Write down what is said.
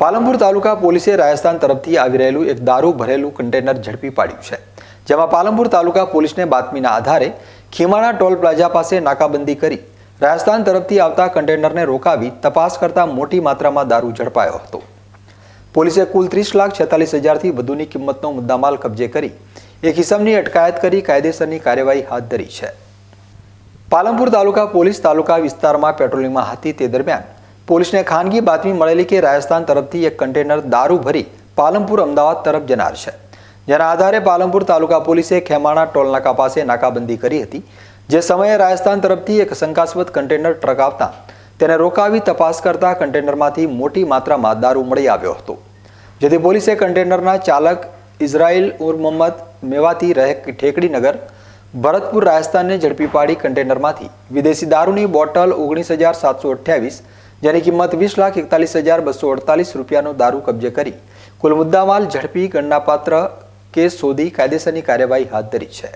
પાલનપુર તાલુકા પોલીસે રાજસ્થાન તરફથી આવી રહેલું એક દારૂ ભરેલું કન્ટેનર ઝડપી પાડ્યું છે, જેમાં પાલનપુર તાલુકા પોલીસને બાતમીના આધારે ખીમાણા ટોલ પ્લાઝા પાસે નાકાબંધી કરી રાજસ્થાન તરફથી આવતા કન્ટેનરને રોકાવી તપાસ કરતા મોટી માત્રામાં દારૂ ઝડપાયો હતો. પોલીસે કુલ ત્રીસ લાખ છેતાલીસ હજારથી વધુની કિંમતનો મુદ્દામાલ કબજે કરી એક ઇસમની અટકાયત કરી કાયદેસરની કાર્યવાહી હાથ ધરી છે. પાલનપુર તાલુકા પોલીસ તાલુકા વિસ્તારમાં પેટ્રોલિંગમાં હતી તે દરમિયાન પોલીસને ખાનગી બાતમી મળેલી કે રાજસ્થાન તરફથી એક કન્ટેનર દારૂ ભરી પાલનપુર અમદાવાદ તરફ જનાર છે. જેના આધારે પાલનપુર તાલુકા પોલીસે ખેમાણા ટોલનાકા પાસે નાકાબંધી કરી હતી. જે સમયે રાજસ્થાન તરફથી એક શંકાસ્પદ કન્ટેનર ટ્રક આવતા તેને રોકાવી તપાસ કરતા કન્ટેનરમાંથી મોટી માત્રામાં દારૂ મળી આવ્યો હતો. જેથી પોલીસે કન્ટેનરના ચાલક ઇઝરાઇલ ઉર મોહમ્મદ મેવાતી રહે ઠેકડીનગર ભરતપુર રાજસ્થાનને ઝડપી પાડી કન્ટેનરમાંથી વિદેશી દારૂની બોટલ ઓગણીસ હજાર સાતસો અઠ્યાવીસ જેની કિંમત વીસ લાખ એકતાલીસ હજાર બસો અડતાલીસ રૂપિયાનો દારૂ કબજે કરી. કુલ મુદ્દામાલ ઝડપી ગણનાપાત્ર કેસ શોધી કાયદેસરની કાર્યવાહી હાથ ધરી છે.